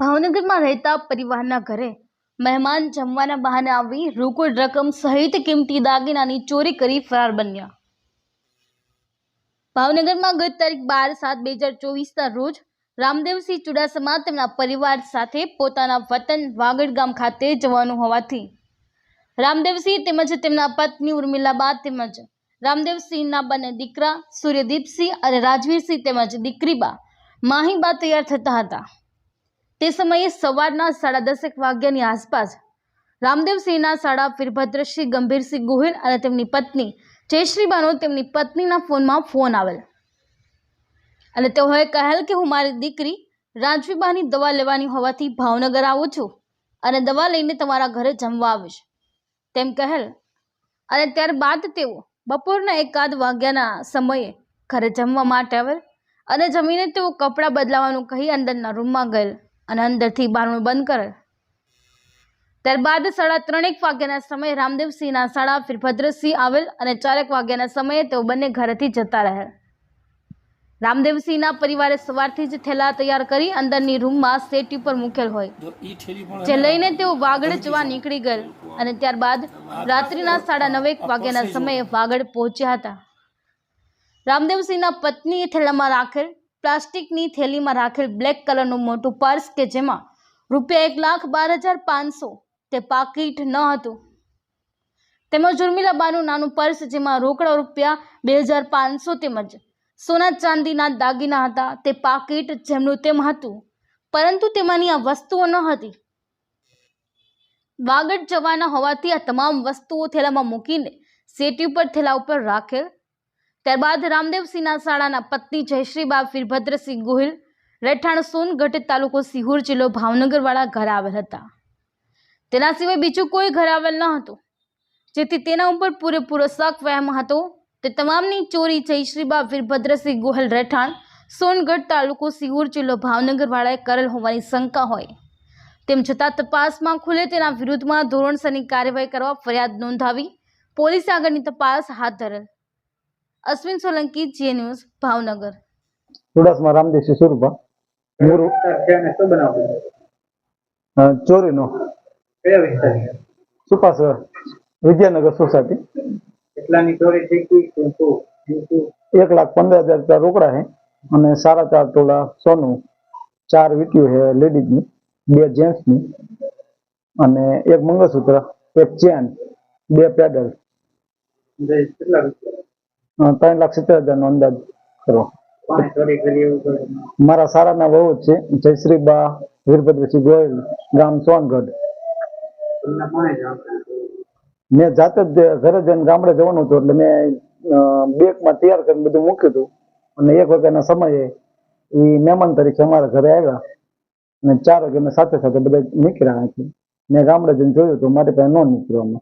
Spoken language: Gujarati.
ભાવનગરમાં રહેતા પરિવારના ઘરે મહેમાન જમવાના બહાને આવી રોકડ રકમ સહિત કિંમતી દાગીનાની ચોરી કરી ફરાર બન્યા. ભાવનગરમાં ગત તારીખ બાર સાત બે હજાર ચોવીસના રોજ રામદેવસિંહ ચુડાસમા તેમના પરિવાર સાથે પોતાના વતન વાગડ ગામ ખાતે જવાનું હોવાથી રામદેવસિંહ તેમજ તેમના પત્ની ઉર્મિલાબા તેમજ રામદેવસિંહના બંને દીકરા સૂર્યદીપસિંહ અને રાજવીરસિંહ તેમજ દીકરીબા માહીબા તૈયાર થતા હતા. તે સમયે સવારના સાડા દસેક વાગ્યાની આસપાસ રામદેવસિંહના સાડા વીરભદ્રસિંહ ગંભીરસિંહ ગોહિલ અને તેમની પત્ની જયશ્રીબાનો તેમની પત્નીના ફોનમાં ફોન આવેલ. અને તેઓએ કહેલ કે હું મારી દીકરી રાજવીબાની દવા લેવાની હોવાથી ભાવનગર આવું છું અને દવા લઈને તમારા ઘરે જમવા આવીશ. તેમ કહેલ. અને ત્યારબાદ તેઓ બપોરના એકાદ વાગ્યાના સમયે ઘરે જમવા માટે આવેલ અને જમીને તેઓ કપડાં બદલાવાનું કહી અંદરના રૂમમાં ગયેલ. અને અંદરથી બારણું બંધ કરે. ત્યારબાદ સાડા ત્રણેક વાગ્યાના સમયે રામદેવસિંહના સાડા વીરભદ્રસિંહ આવેલ અને ચારેક વાગ્યાના સમયે તેઓ બંને ઘરેથી જતા રહ્યા રામદેવસિંહના પરિવારે સવારથી જ થેલા તૈયાર કરી અંદરની રૂમમાં સેટ ઉપર મૂકેલ હોય. જો લઈને તેઓ વાગડ જવા નીકળી ગયેલ અને ત્યારબાદ રાત્રિના સાડા નવેક વાગ્યાના સમયે વાગડ પહોંચ્યા હતા. રામદેવસિંહના પત્નીએ થેલામાં રાખેલ પ્લાસ્ટિકની થેલીમાં રાખેલ બ્લેક કલરનું મોટું પર્સ કે જેમાં રૂપિયા એક લાખ બાર હજાર પાંચસો તે પાકીટ ન હતું. તેમજ ઉર્મિલાબાનું નાનું પર્સ જેમાં રોકડા રૂપિયા બે હજાર પાંચસો તેમજ સોના ચાંદીના દાગીના હતા તે પાકીટ જેમનું તેમ હતું, પરંતુ તેમાંની આ વસ્તુઓ ન હતી. વાગડ જવાના હોવાથી આ તમામ વસ્તુઓ થેલામાં મૂકીને સેટી ઉપર થેલા ઉપર રાખેલ ત્યારબાદ રામદેવસિંહના શાળાના પત્ની જયશ્રીબા વીરભદ્રસિંહ ગોહિલ રહેઠાણ સોનગઢ તાલુકો સિહોર જિલ્લો ભાવનગરવાળા ઘર આવેલ હતા. તેના સિવાય બીજું કોઈ ઘર આવેલ ન હતું. જેથી તેના ઉપર પૂરેપૂરો શક વહેમ હતો. તે તમામની ચોરી જયશ્રીબા વીરભદ્રસિંહ ગોહિલ રહેઠાણ સોનગઢ તાલુકો સિહોર જિલ્લો ભાવનગરવાળાએ કરેલ હોવાની શંકા હોય. તેમ છતાં તપાસમાં ખુલે તેના વિરુદ્ધમાં ધોરણસરની કાર્યવાહી કરવા ફરિયાદ નોંધાવી પોલીસે આગળની તપાસ હાથ ધરેલ. અશ્વિન સોલંકી જે ન્યૂઝ ભાવનગર. ચુડાસમા રામદેવ સુરભા. મૂળ શું બનાવ ચોરીનો. કયા વિસ્તારની? સુપાસ વિદ્યાનગર સોસાયટી. કેટલાની ચોરી થઈ એક લાખ પંદર હજાર રૂપિયા રોકડા છે અને સાડા ચાર તોલા સોનું. ચાર વીટ્યું છે લેડીઝની બે જેન્ટ્સની અને એક મંગળસૂત્ર એક ચેન બે પેડલ. કેટલા રૂપિયા? ત્રણ લાખ સિત્તેર હજારનો અંદાજ કરો. મારા સારા સારાના વહુ છે. જયશ્રીબા વીરભદ્રસિંહ ગોયલ ગામ સોનગઢ. મેં જાતે જ ઘરે જઈને ગામડે જવાનું હતું એટલે મેં બેગમાં તૈયાર કરીને બધું મૂક્યું હતું. અને એક વાગ્યાના સમયે એ મહેમાન તરીકે અમારા ઘરે આવ્યા. અને ચાર વાગે મેં સાથે સાથે બધા નીકળ્યા મેં ગામડે જઈને જોયું તો મારી પાસે ન નીકળ્યો અમે.